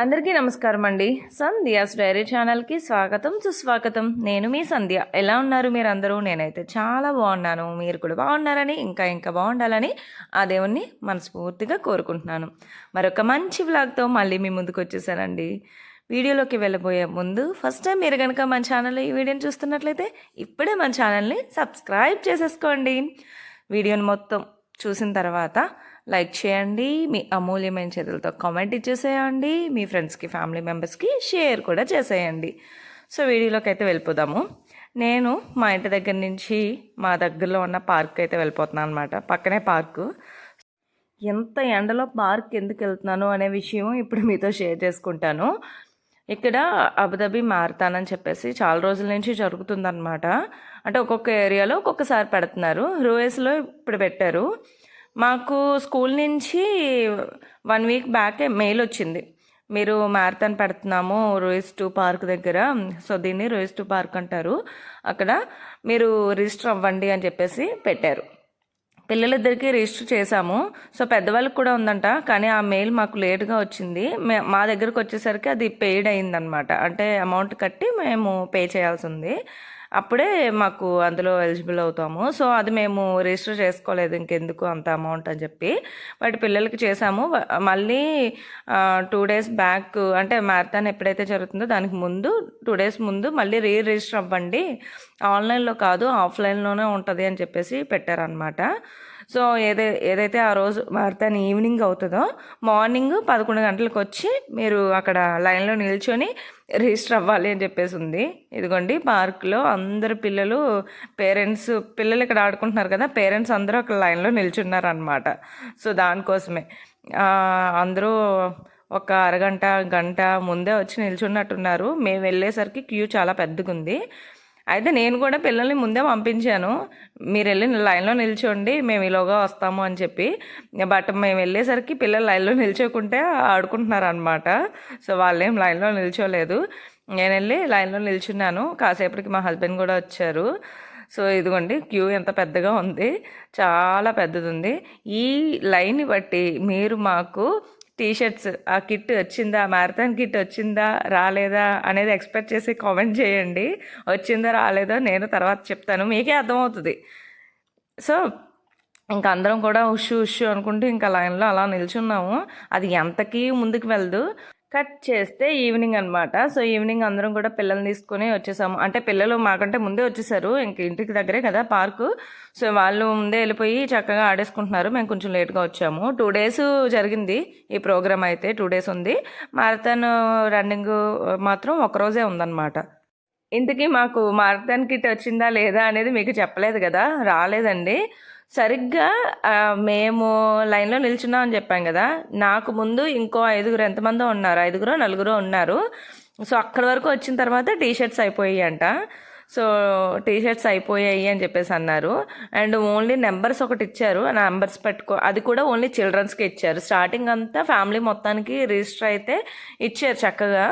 అందరికీ నమస్కారం అండి. సంధ్యాస్ డైరీ ఛానల్కి స్వాగతం సుస్వాగతం. నేను మీ సంధ్య. ఎలా ఉన్నారు మీరు అందరూ నేనైతే చాలా బాగున్నాను. మీరు కూడా బాగున్నారని ఇంకా ఇంకా బాగుండాలని ఆ దేవుణ్ణి మనస్ఫూర్తిగా కోరుకుంటున్నాను. మరొక మంచి వ్లాగ్తో మళ్ళీ మీ ముందుకు వచ్చేసానండి. వీడియోలోకి వెళ్ళబోయే ముందు ఫస్ట్ టైం మీరు కనుక మన ఛానల్లో ఈ వీడియోని చూస్తున్నట్లయితే ఇప్పుడే మన ఛానల్ని సబ్స్క్రైబ్ చేసేసుకోండి. వీడియోని మొత్తం చూసిన తర్వాత లైక్ చేయండి మీ అమూల్యమైన చేతులతో కామెంట్ ఇచ్చేసేయండి మీ ఫ్రెండ్స్కి ఫ్యామిలీ మెంబర్స్కి షేర్ కూడా చేసేయండి. సో వీడియోలోకి అయితే వెళ్ళిపోదాము. నేను మా ఇంటి దగ్గర నుంచి మా దగ్గరలో ఉన్న పార్క్ అయితే వెళ్ళిపోతున్నాను అనమాట పక్కనే పార్కు. ఎంత ఎండలో పార్క్ ఎందుకు వెళ్తున్నాను అనే విషయం ఇప్పుడు మీతో షేర్ చేసుకుంటాను. ఇక్కడ అబుదాబి అని చెప్పేసి చాలా రోజుల నుంచి జరుగుతుందన్నమాట. అంటే ఒక్కొక్క ఏరియాలో ఒక్కొక్కసారి పెడుతున్నారు. రూఎస్లో ఇప్పుడు పెట్టారు. మాకు స్కూల్ నుంచి వన్ వీక్ బ్యాక్ మెయిల్ వచ్చింది. మీరు మ్యారథాన్ పెడుతున్నాము రోయిస్ టూ పార్క్ దగ్గర. సో దీన్ని రోయిస్ టూ పార్క్ అంటారు. అక్కడ మీరు రిజిస్టర్ అవ్వండి అని చెప్పేసి పెట్టారు. పిల్లలిద్దరికీ రిజిస్టర్ చేశాము. సో పెద్దవాళ్ళకి కూడా ఉందంట. కానీ ఆ మెయిల్ మాకు లేట్గా వచ్చింది. మా దగ్గరకు వచ్చేసరికి అది పెయిడ్ అయిందనమాట అంటే అమౌంట్ కట్టి మేము పే చేయాల్సి ఉంది. అప్పుడే మాకు అందులో ఎలిజిబుల్ అవుతాము. సో అది మేము రిజిస్టర్ చేసుకోలేదు ఇంకెందుకు అంత అమౌంట్ అని చెప్పి. బట్ పిల్లలకి చేసాము మళ్ళీ టూ డేస్ బ్యాక్ అంటే మ్యారథాన్ ఎప్పుడైతే జరుగుతుందో దానికి ముందు టూ డేస్ ముందు మళ్ళీ రీ రిజిస్టర్ అవ్వండి. ఆన్లైన్లో కాదు ఆఫ్లైన్లోనే ఉంటుంది అని చెప్పేసి పెట్టారనమాట సో ఏదై ఏదైతే ఆ రోజు మ్యారథాన్ ఈవినింగ్ అవుతుందో మార్నింగ్ పదకొండు గంటలకు వచ్చి మీరు అక్కడ లైన్లో నిల్చొని రిజిస్టర్ అవ్వాలి అని చెప్పేసి ఉంది. ఇదిగోండి పార్క్లో అందరు పిల్లలు పేరెంట్స్ పిల్లలు ఇక్కడ ఆడుకుంటున్నారు కదా పేరెంట్స్ అందరూ అక్కడ లైన్లో నిల్చున్నారనమాట సో దానికోసమే. అందరూ ఒక అరగంట గంట ముందే వచ్చి నిల్చున్నట్టున్నారు. మేము వెళ్ళేసరికి క్యూ చాలా పెద్దగా ఉంది అయితే నేను కూడా పిల్లల్ని ముందే పంపించాను. మీరు వెళ్ళి లైన్లో నిల్చోండి మేము ఈలోగా వస్తాము అని చెప్పి. బట్ మేము వెళ్ళేసరికి పిల్లలు లైన్లో నిల్చోకుంటే ఆడుకుంటున్నారు అనమాట సో వాళ్ళేం లైన్లో నిల్చోలేదు. నేను వెళ్ళి లైన్లో నిల్చున్నాను. కాసేపటికి మా హస్బెండ్ కూడా వచ్చారు. సో ఇదిగోండి క్యూ ఎంత పెద్దగా ఉంది. చాలా పెద్దది ఉంది ఈ లైన్ బట్టి మీరు మాకు టీ షర్ట్స్ ఆ కిట్ వచ్చిందా? మ్యారథాన్ కిట్ వచ్చిందా? రాలేదా? అనేది ఎక్స్పెక్ట్ చేసి కామెంట్ చేయండి. వచ్చిందో? రాలేదో? నేను తర్వాత చెప్తాను. మీకే అర్థమవుతుంది. సో ఇంకా అందరం కూడా ఉషు ఉషు అనుకుంటూ ఇంకా లైన్లో అలా నిల్చున్నాము. అది ఎంతకీ ముందుకు వెళ్దు. కట్ చేస్తే ఈవినింగ్ అనమాట సో ఈవినింగ్ అందరం కూడా పిల్లల్ని తీసుకొని వచ్చేసాము. అంటే పిల్లలు మాకంటే ముందే వచ్చేసారు. ఇంక ఇంటికి దగ్గరే కదా పార్కు. సో వాళ్ళు ముందే వెళ్ళిపోయి చక్కగా ఆడేసుకుంటున్నారు. మేము కొంచెం లేట్గా వచ్చాము. టూ డేస్ జరిగింది ఈ ప్రోగ్రామ్ అయితే. టూ డేస్ ఉంది. మారథాన్ రన్నింగ్ మాత్రం ఒకరోజే ఉందన్నమాట. ఇంతకీ మాకు మారథాన్ కిట్ వచ్చిందా లేదా అనేది మీకు చెప్పలేదు కదా? రాలేదండి. సరిగ్గా మేము లైన్లో నిల్చున్నాం అని చెప్పాం కదా. నాకు ముందు ఇంకో ఐదుగురు ఎంతమందో ఉన్నారు. ఐదుగురు నలుగురు ఉన్నారు. సో అక్కడి వరకు వచ్చిన తర్వాత టీ షర్ట్స్ అయిపోయాయి అంట. సో టీ షర్ట్స్ అయిపోయాయి అని చెప్పేసి అన్నారు. అండ్ ఓన్లీ నెంబర్స్ ఒకటి ఇచ్చారు. ఆ నెంబర్స్ పెట్టుకో అది కూడా ఓన్లీ చిల్డ్రన్స్కి ఇచ్చారు. స్టార్టింగ్ అంతా ఫ్యామిలీ మొత్తానికి రిజిస్టర్ అయితే ఇచ్చారు చక్కగా.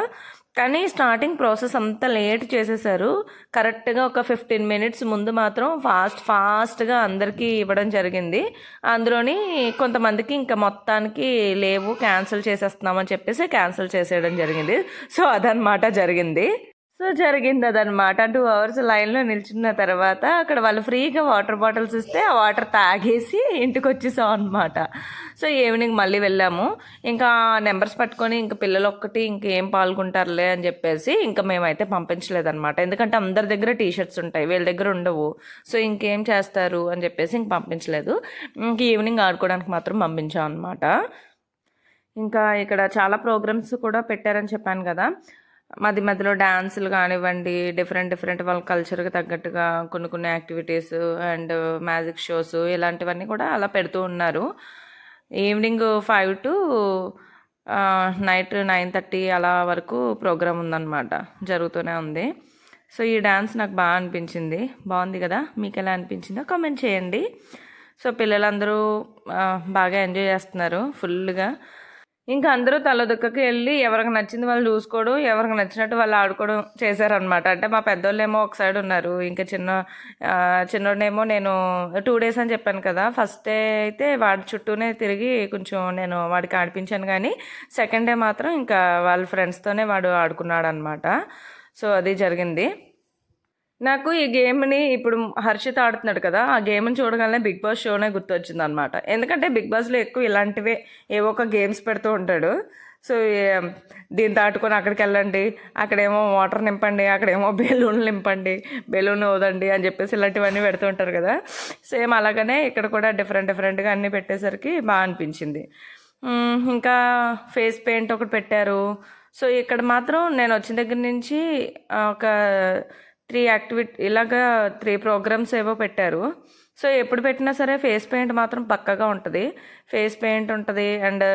కానీ స్టార్టింగ్ ప్రాసెస్ అంతా లేట్ చేసేసారు. కరెక్ట్గా ఒక ఫిఫ్టీన్ మినిట్స్ ముందు మాత్రం ఫాస్ట్ ఫాస్ట్గా అందరికీ ఇవ్వడం జరిగింది. అందులోని కొంతమందికి ఇంకా మొత్తానికి లేవు క్యాన్సిల్ చేసేస్తున్నామని చెప్పేసి క్యాన్సిల్ చేసేయడం జరిగింది. సో అదనమాట జరిగింది. సో జరిగింది అదనమాట టూ అవర్స్ లైన్లో నిల్చున్న తర్వాత అక్కడ వాళ్ళు ఫ్రీగా వాటర్ బాటిల్స్ ఇస్తే ఆ వాటర్ తాగేసి ఇంటికి వచ్చేసాం అనమాట సో ఈవినింగ్ మళ్ళీ వెళ్ళాము. ఇంకా నెంబర్స్ పట్టుకొని ఇంకా పిల్లలు ఒక్కటి ఇంకేం పాల్గొంటారులే అని చెప్పేసి ఇంకా మేమైతే పంపించలేదన్నమాట. ఎందుకంటే అందరి దగ్గర టీ షర్ట్స్ ఉంటాయి వీళ్ళ దగ్గర ఉండవు. సో ఇంకేం చేస్తారు అని చెప్పేసి ఇంక పంపించలేదు. ఇంక ఈవినింగ్ ఆడుకోవడానికి మాత్రం పంపించాం అనమాట ఇంకా ఇక్కడ చాలా ప్రోగ్రామ్స్ కూడా పెట్టారని చెప్పాను కదా. మధ్య మధ్యలో డ్యాన్సులు కానివ్వండి డిఫరెంట్ డిఫరెంట్ వాళ్ళ కల్చర్కి తగ్గట్టుగా కొన్ని కొన్ని యాక్టివిటీస్ అండ్ మ్యాజిక్ షోస్ ఇలాంటివన్నీ కూడా అలా పెడుతూ ఉన్నారు. Evening five to night nine thirty అలా వరకు ప్రోగ్రామ్ ఉందన్నమాట. జరుగుతూనే ఉంది. సో ఈ డ్యాన్స్ నాకు బాగా అనిపించింది. బాగుంది కదా? మీకు ఎలా అనిపించిందో కామెంట్ చేయండి. సో పిల్లలందరూ బాగా ఎంజాయ్ చేస్తున్నారు. ఫుల్గా ఇంకా అందరూ తలదుక్కకి వెళ్ళి ఎవరికి నచ్చింది వాళ్ళు చూసుకోవడం ఎవరికి నచ్చినట్టు వాళ్ళు ఆడుకోవడం చేశారనమాట అంటే మా పెద్దోళ్ళేమో ఒక సైడ్ ఉన్నారు. ఇంకా చిన్న చిన్నోడేమో నేను టూ డేస్ అని చెప్పాను కదా. ఫస్ట్ డే అయితే వాడి చుట్టూనే తిరిగి కొంచెం నేను వాడికి ఆడిపించాను కానీ సెకండ్ డే మాత్రం ఇంకా వాళ్ళ ఫ్రెండ్స్తోనే వాడు ఆడుకున్నాడు అనమాట సో అది జరిగింది. నాకు ఈ గేమ్ని ఇప్పుడు హర్షిత్ ఆడుతున్నాడు కదా ఆ గేమ్ని చూడగానే బిగ్ బాస్ షోనే గుర్తొచ్చింది అనమాట ఎందుకంటే బిగ్ బాస్లో ఎక్కువ ఇలాంటివే ఏవో ఒక గేమ్స్ పెడుతూ ఉంటాడు. సో దీన్ని దాటుకొని అక్కడికి వెళ్ళండి అక్కడేమో వాటర్ నింపండి అక్కడేమో బెలూన్లు నింపండి బెలూన్ వదండి అని చెప్పేసి ఇలాంటివన్నీ పెడుతూ ఉంటారు కదా. సేమ్ అలాగనే ఇక్కడ కూడా డిఫరెంట్ డిఫరెంట్గా అన్నీ పెట్టేసరికి బాగా అనిపించింది. ఇంకా ఫేస్ పెయింట్ ఒకటి పెట్టారు. సో ఇక్కడ మాత్రం నేను వచ్చిన దగ్గర నుంచి ఒక త్రీ యాక్టివిటీ ఇలాగా త్రీ ప్రోగ్రామ్స్ ఏవో పెట్టారు. సో ఎప్పుడు పెట్టినా సరే ఫేస్ పెయింట్ మాత్రం పక్కగా ఉంటుంది. ఫేస్ పెయింట్ ఉంటుంది అండ్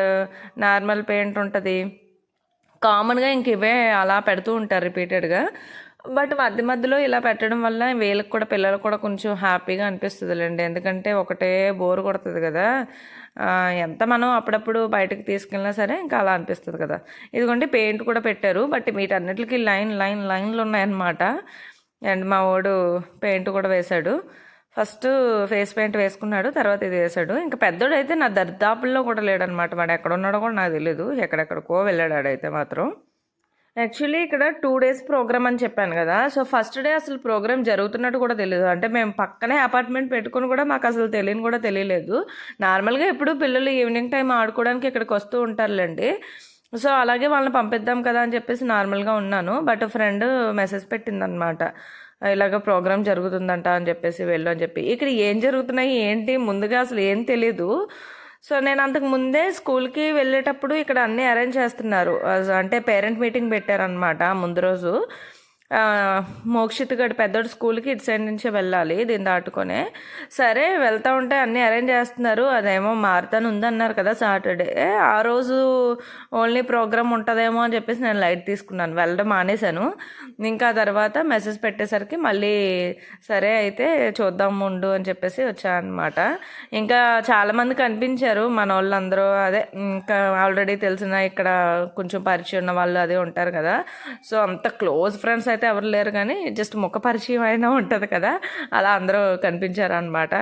నార్మల్ పెయింట్ ఉంటుంది. కామన్గా ఇంక ఇవే అలా పెడుతూ ఉంటారు రిపీటెడ్గా. బట్ మధ్య మధ్యలో ఇలా పెట్టడం వల్ల వీళ్ళకి కూడా పిల్లలకు కూడా కొంచెం హ్యాపీగా అనిపిస్తుందిలేండి. ఎందుకంటే ఒకటే బోర్ కొడుతుంది కదా. ఎంత మనం అప్పుడప్పుడు బయటకు తీసుకెళ్ళినా సరే ఇంకా అలా అనిపిస్తుంది కదా. ఇదిగోండి పెయింట్ కూడా పెట్టారు. బట్ వీటన్నిటికీ లైన్ లైన్ లైన్లు ఉన్నాయన్నమాట. అండ్ మా వాడు పెయింట్ కూడా వేశాడు. ఫస్ట్ ఫేస్ పెయింట్ వేసుకున్నాడు తర్వాత ఇది వేసాడు ఇంకా పెద్దోడు అయితే నా దర్దాపుల్లో కూడా లేడనమాట. వాడు ఎక్కడ ఉన్నాడో కూడా నాకు తెలియదు ఎక్కడెక్కడికో వెళ్ళాడు ఆడైతే మాత్రం. యాక్చువల్లీ ఇక్కడ టూ డేస్ ప్రోగ్రామ్ అని చెప్పాను కదా. సో ఫస్ట్ డే అసలు ప్రోగ్రామ్ జరుగుతున్నట్టు కూడా తెలియదు అంటే మేము పక్కనే అపార్ట్మెంట్ పెట్టుకుని కూడా మాకు అసలు తెలియని కూడా తెలియలేదు. నార్మల్గా ఎప్పుడు పిల్లలు ఈవినింగ్ టైం ఆడుకోవడానికి ఇక్కడికి వస్తూ ఉంటారులేండి. సో అలాగే వాళ్ళని పంపిద్దాం కదా అని చెప్పేసి నార్మల్గా ఉన్నాను. బట్ ఫ్రెండ్ మెసేజ్ పెట్టిందనమాట ఇలాగ ప్రోగ్రామ్ జరుగుతుందంట అని చెప్పేసి వెళ్ళు అని చెప్పి. ఇక్కడ ఏం జరుగుతున్నాయి ఏంటి ముందుగా అసలు ఏం తెలియదు సో నేను అంతకు ముందే స్కూల్కి వెళ్ళేటప్పుడు ఇక్కడ అన్నీ అరేంజ్ చేస్తున్నారు. అంటే పేరెంట్ మీటింగ్ పెట్టారనమాట ముందు రోజు. మోక్షిత్ గడి పెద్దోడు స్కూల్కి ఇటు సైడ్ నుంచే వెళ్ళాలి దీన్ని దాటుకొనే. సరే వెళ్తా ఉంటే అన్నీ అరేంజ్ చేస్తున్నారు. అదేమో మారుతాను ఉందన్నారు కదా సాటర్డే. ఆ రోజు ఓన్లీ ప్రోగ్రామ్ ఉంటుందేమో అని చెప్పేసి నేను లైట్ తీసుకున్నాను. వెళ్ళడం మానేశాను. ఇంకా తర్వాత మెసేజ్ పెట్టేసరికి మళ్ళీ సరే అయితే చూద్దాం ఉండు అని చెప్పేసి వచ్చాను అనమాట ఇంకా చాలామంది కనిపించారు. మన వాళ్ళందరూ అదే ఇంకా ఆల్రెడీ తెలిసిన ఇక్కడ కొంచెం పరిచయం ఉన్న వాళ్ళు అదే ఉంటారు కదా. సో అంత క్లోజ్ ఫ్రెండ్స్ అయితే ఎవరు లేరు కానీ జస్ట్ ముఖ పరిచయం అయినా ఉంటుంది కదా. అలా అందరూ కనిపించారు అనమాట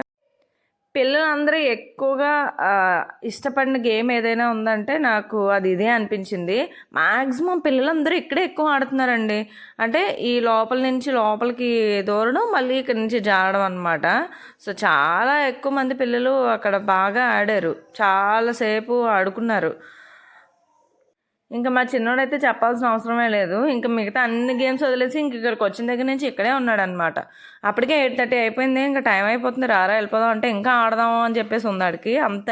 పిల్లలందరూ ఎక్కువగా ఇష్టపడిన గేమ్ ఏదైనా ఉందంటే నాకు అది ఇదే అనిపించింది. మ్యాక్సిమం పిల్లలందరూ ఇక్కడే ఎక్కువ ఆడుతున్నారండి. అంటే ఈ లోపల నుంచి లోపలికి దూరడం మళ్ళీ ఇక్కడ నుంచి జారడం అనమాట సో చాలా ఎక్కువ మంది పిల్లలు అక్కడ బాగా ఆడారు. చాలాసేపు ఆడుకున్నారు. ఇంకా మా చిన్నోడైతే చెప్పాల్సిన అవసరమే లేదు. ఇంకా మిగతా అన్ని గేమ్స్ వదిలేసి ఇంక ఇక్కడికి వచ్చిన దగ్గర నుంచి ఇక్కడే ఉన్నాడు అనమాట అప్పటికే ఎయిట్ థర్టీ అయిపోయింది. ఇంకా టైం అయిపోతుంది. రారా వెళ్ళిపోదాం అంటే ఇంకా ఆడదాం అని చెప్పేసి ఉందాడికి అంత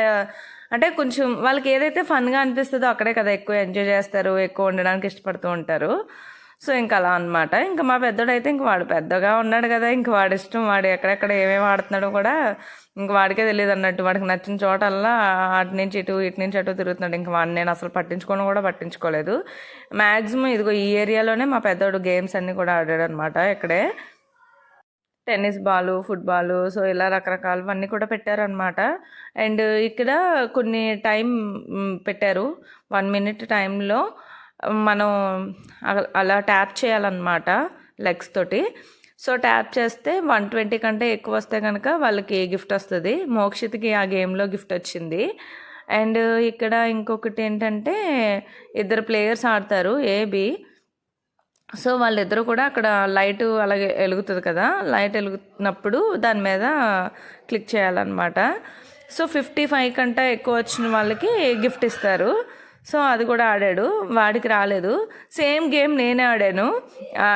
అంటే కొంచెం వాళ్ళకి ఏదైతే ఫన్గా అనిపిస్తుందో అక్కడే కదా ఎక్కువ ఎంజాయ్ చేస్తారు ఎక్కువ ఉండడానికి ఇష్టపడుతూ ఉంటారు. సో ఇంకా అలా అనమాట ఇంకా మా పెద్దోడైతే ఇంక వాడు పెద్దగా ఉన్నాడు కదా ఇంక వాడి ఇష్టం వాడు ఎక్కడెక్కడ ఏమేమి ఆడుతున్నాడో కూడా ఇంక వాడికే తెలియదు అన్నట్టు. వాడికి నచ్చిన చోటల్లా అటు నుంచి ఇటు ఇటు నుంచి అటు తిరుగుతున్నాడు. ఇంక వాడిని నేను అసలు పట్టించుకోవడం కూడా పట్టించుకోలేదు. మ్యాక్సిమం ఇదిగో ఈ ఏరియాలోనే మా పెద్దోడు గేమ్స్ అన్నీ కూడా ఆడాడు అనమాట ఇక్కడే. టెన్నిస్ బాలు ఫుట్బాల్ సో ఇలా రకరకాలవన్నీ కూడా పెట్టారనమాట అండ్ ఇక్కడ కొన్ని టైం పెట్టారు. వన్ మినిట్ టైంలో మనం అలా ట్యాప్ చేయాలన్నమాట లెగ్స్ తోటి. సో ట్యాప్ చేస్తే వన్ ట్వంటీ కంటే ఎక్కువ వస్తే కనుక వాళ్ళకి గిఫ్ట్ వస్తుంది? మోక్షిత్కి ఆ గేమ్లో గిఫ్ట్ వచ్చింది. అండ్ ఇక్కడ ఇంకొకటి ఏంటంటే ఇద్దరు ప్లేయర్స్ ఆడతారు ఏబి. సో వాళ్ళిద్దరూ కూడా అక్కడ లైట్ అలాగే వెలుగుతుంది కదా లైట్ వెలుగుతున్నప్పుడు దాని మీద క్లిక్ చేయాలన్నమాట. సో ఫిఫ్టీ ఫైవ్ కంటే ఎక్కువ వచ్చిన వాళ్ళకి గిఫ్ట్ ఇస్తారు. సో అది కూడా ఆడాడు. వాడికి రాలేదు. సేమ్ గేమ్ నేనే ఆడాను.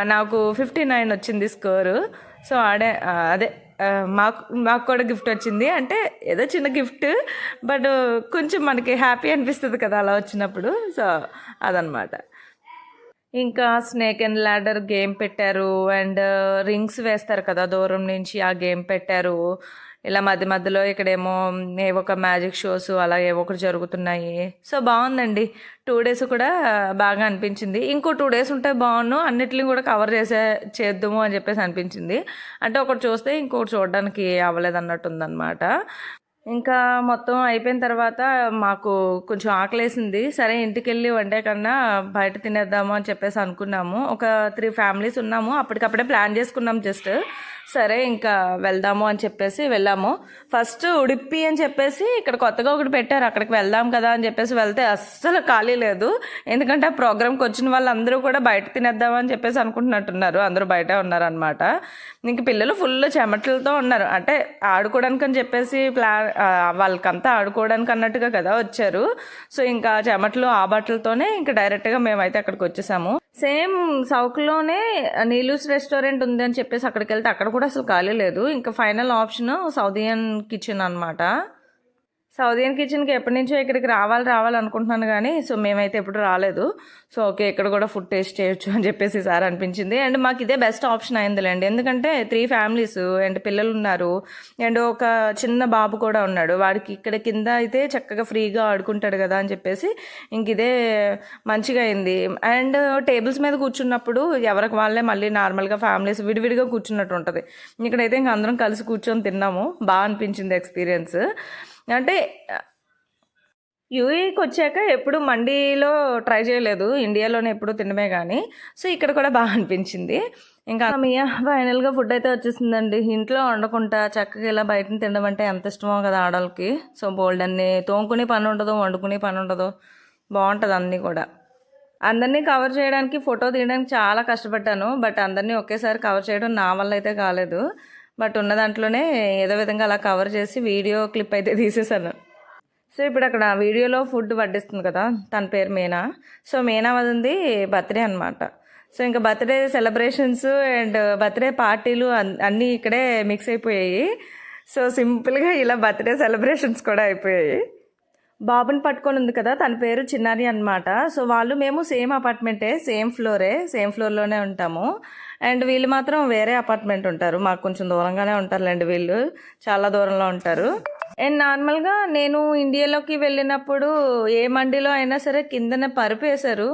నాకు ఫిఫ్టీ నైన్ వచ్చింది స్కోరు. సో ఆడే అదే మాకు మాకు కూడా గిఫ్ట్ వచ్చింది. అంటే ఏదో చిన్న గిఫ్ట్ బట్ కొంచెం మనకి హ్యాపీ అనిపిస్తుంది కదా అలా వచ్చినప్పుడు. సో అదనమాట. ఇంకా స్నేక్ అండ్ ల్యాడర్ గేమ్ పెట్టారు. అండ్ రింగ్స్ వేస్తారు కదా దూరం నుంచి ఆ గేమ్ పెట్టారు. ఇలా మధ్య మధ్యలో ఇక్కడేమో ఏవో ఒక మ్యాజిక్ షోస్ అలా ఏవో ఒకటి జరుగుతున్నాయి. సో బాగుందండి. టూ డేస్ కూడా బాగా అనిపించింది. ఇంకో టూ డేస్ ఉంటే బాగున్ను. అన్నిటిని కూడా కవర్ చేసే చేద్దాము అని చెప్పేసి అనిపించింది. అంటే ఒకటి చూస్తే ఇంకొకటి చూడడానికి అవ్వలేదన్నట్టు ఉందన్నమాట ఇంకా మొత్తం అయిపోయిన తర్వాత మాకు కొంచెం ఆకలేసింది. సరే ఇంటికి వెళ్ళి వండే కన్నా బయట తినేద్దాము అని చెప్పేసి అనుకున్నాము. ఒక త్రీ ఫ్యామిలీస్ ఉన్నాము. అప్పటికప్పుడే ప్లాన్ చేసుకున్నాం జస్ట్ సరే ఇంకా వెళ్దాము అని చెప్పేసి వెళ్ళాము. ఫస్ట్ ఉడిపి అని చెప్పేసి ఇక్కడ కొత్తగా ఒకటి పెట్టారు అక్కడికి వెళ్దాం కదా అని చెప్పేసి వెళ్తే అస్సలు ఖాళీ లేదు. ఎందుకంటే ఆ ప్రోగ్రామ్కి వచ్చిన వాళ్ళందరూ కూడా బయట తినేద్దామని చెప్పేసి అనుకుంటున్నట్టున్నారు. అందరూ బయట ఉన్నారనమాట ఇంక పిల్లలు ఫుల్ చెమటలతో ఉన్నారు. అంటే ఆడుకోవడానికి అని చెప్పేసి ప్లాన్ వాళ్ళకంతా ఆడుకోవడానికి అన్నట్టుగా కదా వచ్చారు. సో ఇంకా చెమటలు ఆ బట్టలతోనే ఇంకా డైరెక్ట్గా మేమైతే అక్కడికి వచ్చేసాము. సేమ్ సౌక్లోనే నీలూస్ రెస్టారెంట్ ఉంది అని చెప్పేసి అక్కడికి వెళ్తే అక్కడ కూడా అసలు ఖాళీ లేదు. ఇంకా ఫైనల్ ఆప్షన్ సౌదియన్ కిచెన్ అనమాట సౌదీయన్ కిచెన్కి ఎప్పటి నుంచో ఇక్కడికి రావాలి రావాలి అనుకుంటున్నాను కానీ సో మేమైతే ఎప్పుడు రాలేదు. సో ఓకే ఇక్కడ కూడా ఫుడ్ టేస్ట్ చేయొచ్చు అని చెప్పేసి సార్ అనిపించింది. అండ్ మాకు ఇదే బెస్ట్ ఆప్షన్ అయిందిలేండి. ఎందుకంటే త్రీ ఫ్యామిలీస్ అండ్ పిల్లలు ఉన్నారు. అండ్ ఒక చిన్న బాబు కూడా ఉన్నాడు. వాడికి ఇక్కడ కింద అయితే చక్కగా ఫ్రీగా ఆడుకుంటాడు కదా అని చెప్పేసి ఇంక ఇదే మంచిగా అయింది. అండ్ టేబుల్స్ మీద కూర్చున్నప్పుడు ఎవరికి వాళ్ళే మళ్ళీ నార్మల్గా ఫ్యామిలీస్ విడివిడిగా కూర్చున్నట్టు ఉంటుంది. ఇక్కడైతే ఇంక అందరం కలిసి కూర్చొని తిన్నాము. బాగా అనిపించింది ఎక్స్పీరియన్స్. అంటే యూఏకి వచ్చాక ఎప్పుడు మండీలో ట్రై చేయలేదు. ఇండియాలోనే ఎప్పుడు తినమే కానీ సో ఇక్కడ కూడా బాగా అనిపించింది. ఇంకా మియా ఫైనల్గా ఫుడ్ అయితే వచ్చేసిందండి. ఇంట్లో వండకుండా చక్కగా ఇలా బయటని తినడం అంటే ఎంత ఇష్టమో కదా ఆడవాళ్ళకి సో బోల్డ్ అన్ని తోముకునే పని ఉండదు వండుకునే పని ఉండదు. బాగుంటుంది అన్నీ కూడా. అందరినీ కవర్ చేయడానికి ఫోటో తీయడానికి చాలా కష్టపడ్డాను. బట్ అందరినీ ఒకేసారి కవర్ చేయడం నా వల్ల అయితే కాలేదు. బట్ ఉన్న దాంట్లోనే ఏదో విధంగా అలా కవర్ చేసి వీడియో క్లిప్ అయితే తీసేసాను సో ఇప్పుడు అక్కడ వీడియోలో ఫుడ్ వడ్డిస్తుంది కదా తన పేరు మీనా. సో మీనా వదింది బర్త్డే అనమాట సో ఇంకా బర్త్డే సెలబ్రేషన్స్ అండ్ బర్త్డే పార్టీలు అన్- అన్నీ ఇక్కడే మిక్స్ అయిపోయాయి. సో సింపుల్గా ఇలా బర్త్డే సెలబ్రేషన్స్ కూడా అయిపోయాయి. బాబుని పట్టుకొని ఉంది కదా తన పేరు చిన్నారి అనమాట సో వాళ్ళు మేము సేమ్ అపార్ట్మెంటే సేమ్ ఫ్లోరే సేమ్ ఫ్లోర్లోనే ఉంటాము. అండ్ వీళ్ళు మాత్రం వేరే అపార్ట్మెంట్ ఉంటారు. మాకు కొంచెం దూరంగానే ఉంటారులేండి వీళ్ళు. చాలా దూరంలో ఉంటారు. అండ్ నార్మల్గా నేను ఇండియాలోకి వెళ్ళినప్పుడు ఏ మండీలో అయినా సరే కిందనే పరుపు వేశారు.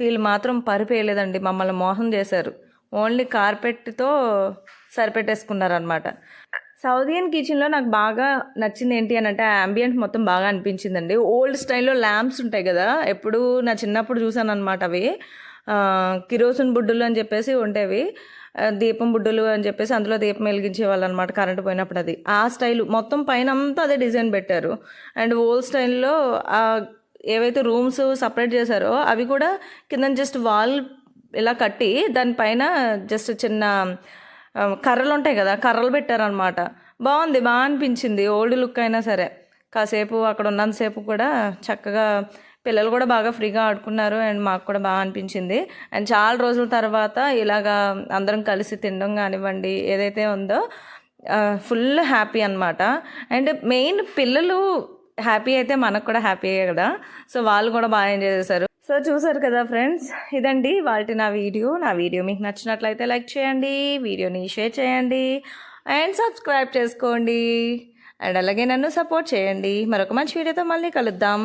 వీళ్ళు మాత్రం పరుపు వేయలేదండి. మమ్మల్ని మోసం చేశారు. ఓన్లీ కార్పెట్తో సరిపెట్టేసుకున్నారు అనమాట సౌదీయన్ కిచెన్లో నాకు బాగా నచ్చింది ఏంటి అని అంటే అంబియంట్ మొత్తం బాగా అనిపించిందండి. ఓల్డ్ స్టైల్లో ల్యాంప్స్ ఉంటాయి కదా ఎప్పుడు నా చిన్నప్పుడు చూసాను అనమాట అవి. కిరోసిన్ బుడ్డులు అని చెప్పేసి ఉండేవి. దీపం బుడ్డులు అని చెప్పేసి అందులో దీపం వెలిగించే వాళ్ళు అనమాట కరెంట్ పోయినప్పుడు అది. ఆ స్టైల్ మొత్తం పైన అంతా అదే డిజైన్ పెట్టారు. అండ్ ఓల్డ్ స్టైల్లో ఏవైతే రూమ్స్ సపరేట్ చేశారో అవి కూడా కింద జస్ట్ వాల్ ఇలా కట్టి దానిపైన జస్ట్ చిన్న కర్రలు ఉంటాయి కదా కర్రలు పెట్టారనమాట బాగుంది బాగా అనిపించింది. ఓల్డ్ లుక్ అయినా సరే. కాసేపు అక్కడ ఉన్నంతసేపు కూడా చక్కగా పిల్లలు కూడా బాగా ఫ్రీగా ఆడుకున్నారు అండ్ మాకు కూడా బాగా అనిపించింది. అండ్ చాలా రోజుల తర్వాత ఇలాగా అందరం కలిసి తినడం కానివ్వండి ఏదైతే ఉందో ఫుల్ హ్యాపీ అన్నమాట. అండ్ మెయిన్ పిల్లలు హ్యాపీ అయితే మనకు కూడా హ్యాపీయే కదా. సో వాళ్ళు కూడా బాగా ఎంజాయ్ చేశారు. సో చూసారు కదా ఫ్రెండ్స్ ఇదండి వాళ్ళ నా వీడియో. నా వీడియో మీకు నచ్చినట్లయితే లైక్ చేయండి వీడియోని షేర్ చేయండి అండ్ సబ్స్క్రైబ్ చేసుకోండి. అండ్ అలాగే నన్ను సపోర్ట్ చేయండి. మరొక మంచి వీడియోతో మళ్ళీ కలుద్దాం.